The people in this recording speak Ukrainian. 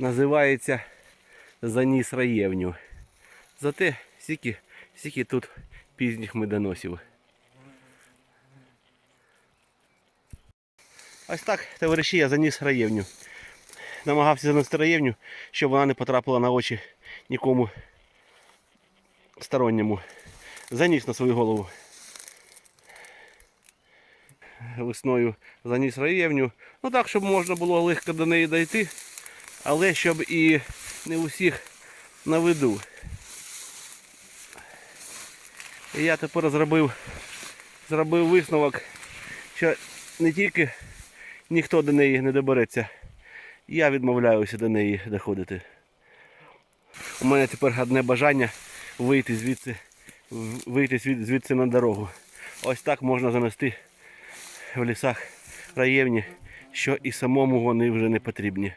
називається Заніс Раєвню. Зате стільки, стільки тут пізніх медоносів. Ось так, товариші, я заніс раєвню. Намагався занести раєвню, щоб вона не потрапила на очі нікому сторонньому. Заніс на свою голову. Весною заніс раєвню. Ну так, щоб можна було легко до неї дойти, але щоб і не усіх на виду. Я тепер зробив, зробив висновок, що не тільки ніхто до неї не добереться, я відмовляюся до неї доходити. У мене тепер одне бажання вийти звідси, вийти звідси на дорогу. Ось так можна занести в лісах раєвні, що і самому вони вже не потрібні.